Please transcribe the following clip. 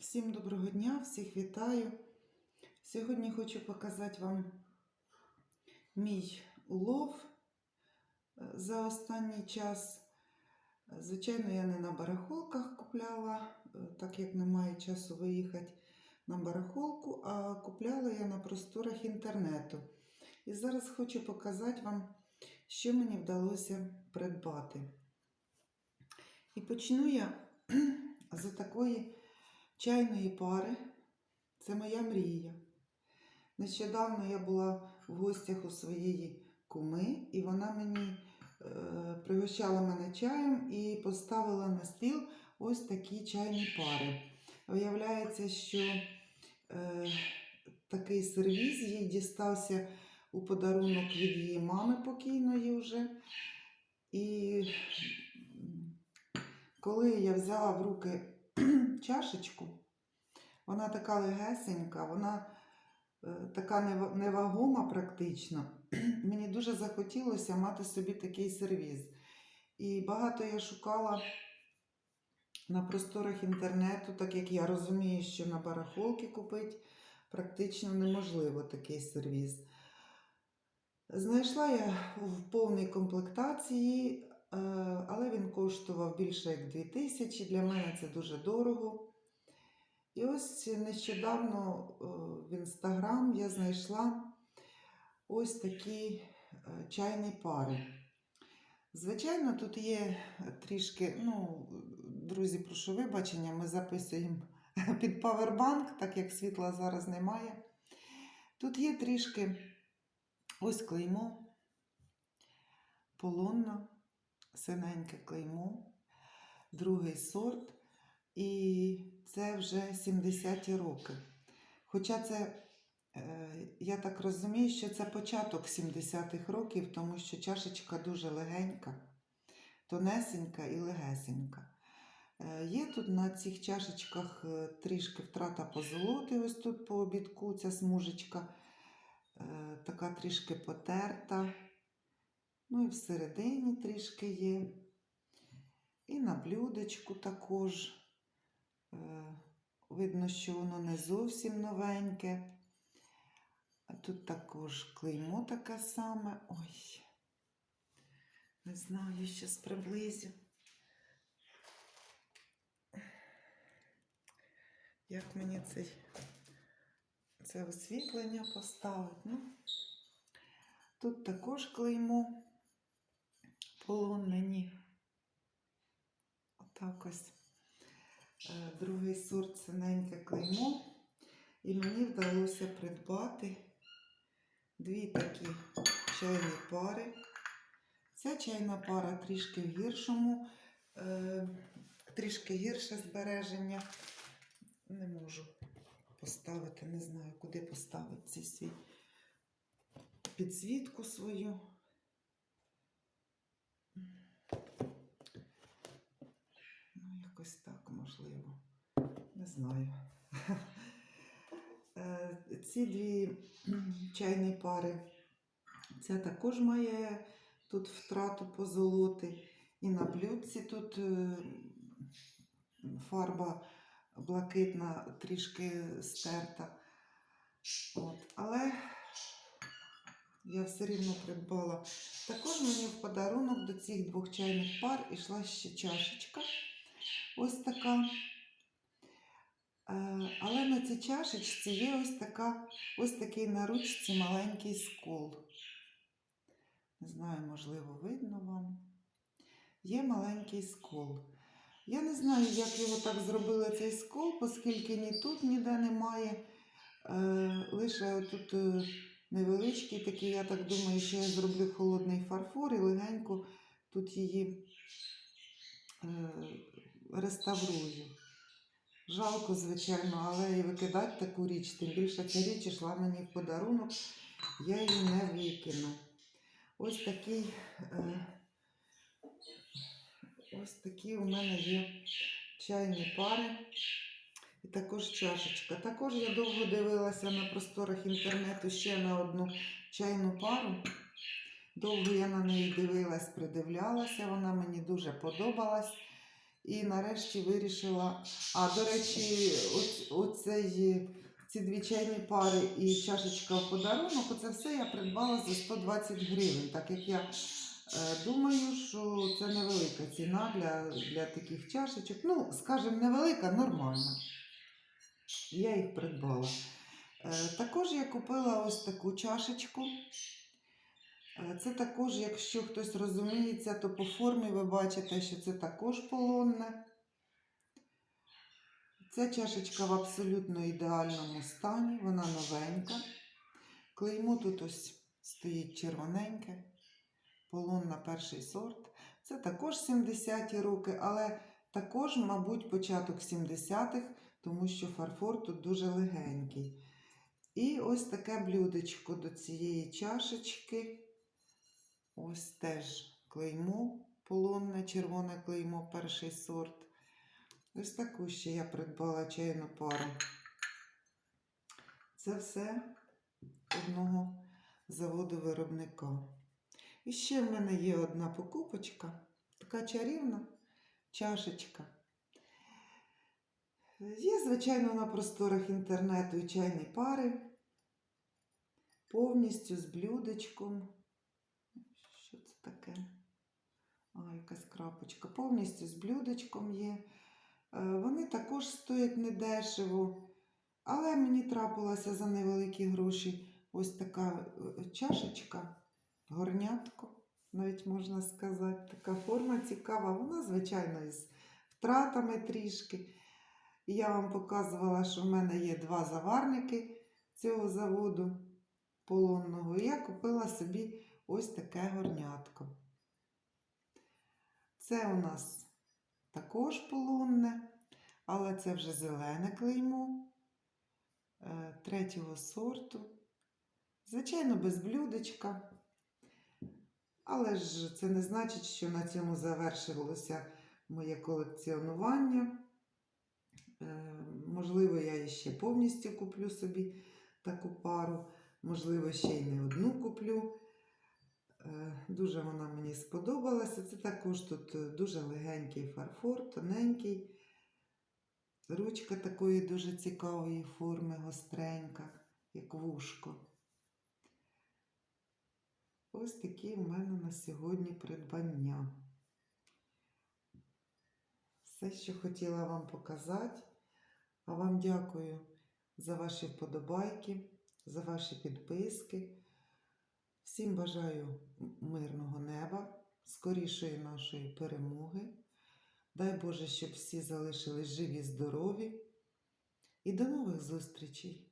Всім доброго дня, всіх вітаю. Сьогодні хочу показати вам мій улов е, за останній час. Звичайно, я не на барахолках купляла, е, так як немає часу виїхати на барахолку, а купляла я на просторах інтернету. І зараз хочу показати вам, що мені вдалося придбати. І почну я з такої чайної пари. Це моя мрія. Нещодавно я була в гостях у своєї куми, і вона мені е, пригощала мене чаєм і поставила на стіл ось такі чайні пари. Виявляється, що е, такий сервіз їй дістався у подарунок від її мами покійної вже. І коли я взяла в руки чашечку. Вона така легесенька, вона е, така невагома практично. Мені дуже захотілося мати собі такий сервіз. І багато я шукала на просторах інтернету, так як я розумію, що на барахолки купити практично неможливо такий сервіз. Знайшла я в повній комплектації, але він коштував більше як 2000. Для мене це дуже дорого. І ось нещодавно е, в інстаграм я знайшла ось такі е, чайні пари. Звичайно, тут є трішки, ну, друзі, прошу вибачення, ми записуємо під павербанк, так як світла зараз немає. Тут є трішки ось клеймо, полонна, синеньке клеймо, другий сорт. І це вже 70-ті роки. Хоча це, е, я так розумію, що це початок 70-х років, тому що чашечка дуже легенька, тонесенька і легесенька. Е, Є тут на цих чашечках е, трішки втрата позолоти, ось тут по обідку ця смужечка, така трішки потерта. Ну і всередині трішки є. І на блюдечку також. Е, Видно, що воно не зовсім новеньке. А тут також клеймо таке саме. Ой, не знаю, щас приблизю. Як мені цей, це освітлення поставити? Ну, тут також клеймо полонені. Отак ось. Е, Другий сорт синеньке клеймо. І мені вдалося придбати дві такі чайні пари. Ця чайна пара трішки в гіршому, е, трішки гірше збереження. Не можу поставити, не знаю, куди поставити цей свій підсвітку свою. Ну, якось так можливо. Не знаю. Е, Ці дві чайні пари. Ця також має тут втрату позолоти. І на блюдці тут е, фарба блакитна, трішки стерта. От. Але я все рівно придбала. Також мені в подарунок до цих двох чайних пар ішла ще чашечка. Ось така. Е, Але на цій чашечці є ось така, ось такий на ручці маленький скол. Не знаю, можливо, видно вам. Є маленький скол. Я не знаю, як його так зробили цей скол, оскільки ні тут ніде немає. Е, лише тут е, невеличкий такий, я так думаю, що я зроблю холодний фарфор і легенько тут її е, реставрую. Жалко, звичайно, але і викидати таку річ, тим більше ця річ йшла мені в подарунок, я її не викину. Ось такий, е, ось такі у мене є чайні пари і також чашечка. Також я довго дивилася на просторах інтернету ще на одну чайну пару. Довго я на неї дивилась, придивлялася, вона мені дуже подобалась. І нарешті вирішила. А, до речі, оц- оцей, ці дві чайні пари і чашечка в подарунок, оце все я придбала за 120 гривень, так як я е, думаю, що це невелика ціна для, для таких чашечок. Ну, скажімо, невелика, нормальна. Я їх придбала. Е, Також я купила ось таку чашечку. Е, Це також, якщо хтось розуміється, то по формі ви бачите, що це також полонне. Ця чашечка в абсолютно ідеальному стані, вона новенька. Клеймо тут ось стоїть червоненьке, полонна перший сорт. Це також 70-ті роки, але також, мабуть, початок 70-х, тому що фарфор тут дуже легенький. І ось таке блюдечко до цієї чашечки. Ось теж клеймо, полонне, червоне клеймо, перший сорт. Ось таку ще я придбала чайну пару. Це все одного заводу виробника. І ще в мене є одна покупочка, така чарівна чашечка. Є, звичайно, на просторах інтернету і чайні пари, повністю з блюдечком. Таке? А, якась крапочка. Повністю з блюдечком є. Е, Вони також стоять недешево, але мені трапилася за невеликі гроші ось така е, чашечка, горнятко, навіть можна сказати. Така форма цікава. Вона, звичайно, із втратами трішки. Я вам показувала, що в мене є два заварники цього заводу полонного. І я купила собі ось таке горнятко. Це у нас також полонне, але це вже зелене клеймо е, третього сорту. Звичайно, без блюдечка. Але ж це не значить, що на цьому завершилося моє колекціонування. Е, Можливо, я ще повністю куплю собі таку пару, можливо, ще й не одну куплю. Е, Дуже вона мені сподобалася. Це також тут е, дуже легенький фарфор, тоненький. Ручка такої дуже цікавої форми, гостренька, як вушко. Ось такі в мене на сьогодні придбання. Все, що хотіла вам показати. А вам дякую за ваші вподобайки, за ваші підписки. Всім бажаю мирного неба, скорішої нашої перемоги. Дай Боже, щоб всі залишились живі, здорові. І до нових зустрічей!